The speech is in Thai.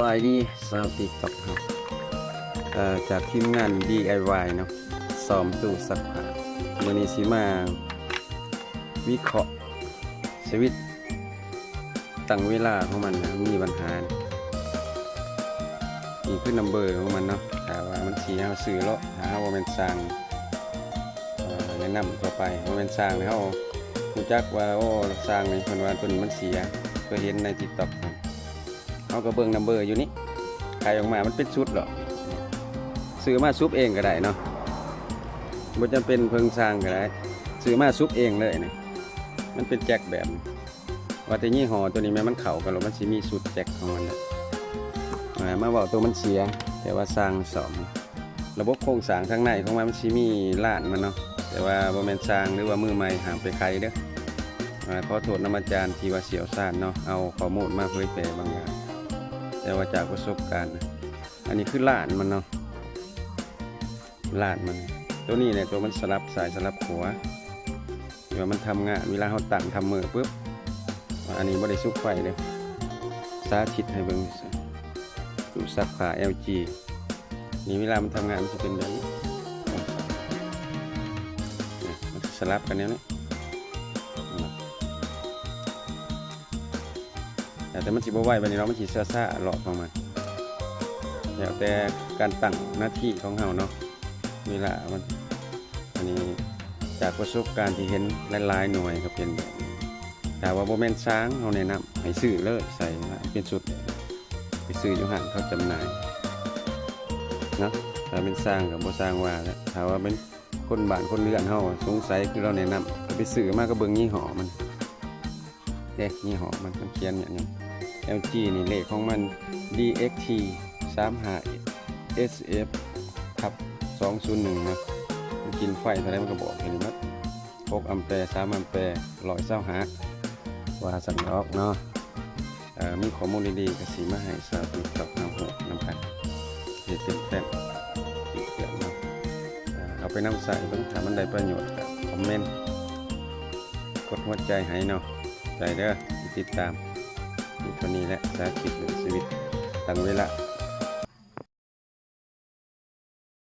ปลายดีสาวติ๊กต็อกครับจากทีมงาน DIY เนาะซ้อมตู้ซักผ้ามือนี้สิมา วิเคราะห์ชีวิตตั้งเวลาของมันนะมีปัญหานี่คือนัมเบอร์ของมันเนาะถ้าว่ามันสีเฮาซื้อแล้วถ้าเฮาว่าเป็นสร้างแนะนำต่อไปว่าเป็นสร้างแล้วเฮารู้จักว่าโอ้สร้างนี่เพิ่นว่าตัวนี้มันเสียเคยเห็นใน TikTok ครับ เขาก็เบิ่งนัมเบอร์อยู่นี่ขายออกมา มันเป็นชุดหรอกซื้อมาซุปเองก็ได้เนาะบ่จำเป็นเพิ่งสร้างก็ได้ซื้อมาซุปเองเลยนี่มันเป็นแจ็คแบบ ว่าแต่ยี่ห้อตัวนี้แม้มันเข้ากันหรอมันสิมีสุดแจ็คของมันนะมาบอกตัวมันเสีย แต่ว่าสร้างสองระบบโครงสร้างข้างในของมันมันสิมีล้านมันเนาะแต่ว่าบ่แมนสร้างหรือว่ามือใหม่ห้ามไปใครเด้ออ่าขอโทษนำอาจารย์ที่ว่าเสียวซ่านเนาะเอาข้อมูลมาเผยแพร่บางอย่าง แต่ว่าจากประสบการณ์นะอันนี้คือล้านมันเนาะล้านมัน ตัวนี้เนี่ยตัวมันสลับสายสลับหัวเวลามันทำงานเวลาเขาตั้งทำมือปุ๊บอันนี้บ่ได้ซุกไฟเลยสาธิตให้เบิ่งดูซักผ้า LG นี่เวลามันทำงานมันจะเป็นแบบนี้มันสลับกันเนี้ยนี่ แต่มันสิบ่ไหวไปนี่เนาะมันสิซ่าซ่าหลอกของมันแล้วแต่การตั้งหน้าที่ของเฮาเนาะเวลามันอันนี้จากประสบการณ์ที่เห็นหลายๆหน่วยก็เป็นแบบแต่ว่าบ่แม่นช้างเฮาแนะนำให้ซื้อเลยใส่เป็นชุดไปซื้ออยู่ห้างเขาจำหน่ายเนาะถ้าเป็นสร้างกับบ่สร้างว่าแล้วถ้าว่าเป็นคนบ้านคนเรือนเฮาสงสัยคือเราแนะนำไปซื้อมากก็เบิ่งยี่ห้อมันเด้ยี่ห้อมันมันเขียนอย่างนี้ LG นี่เลขของมัน DXT 35 SF ทับ201นะมันกินไฟเท่าไรมันก็บอกแค่นี้มั้ง6อัมแปร์3อัมแปร์125ว่าสันดอกเนาะอ่อมีข้อมูลดีๆก็สิมาให้สาวติ๊กต็อกนำหัวนำกันเฮ็ดเป็นแฟนติดเกี่ยวเนาะเอาไปนำใส่เบิ่งถามันได้ประโยชน์ก็คอมเมนต์กดหัวใจให้เนาะใจเด้อติดตาม อยู่เท่านี้แหละสาธิตเรื่องชีวิตตั้งเวลา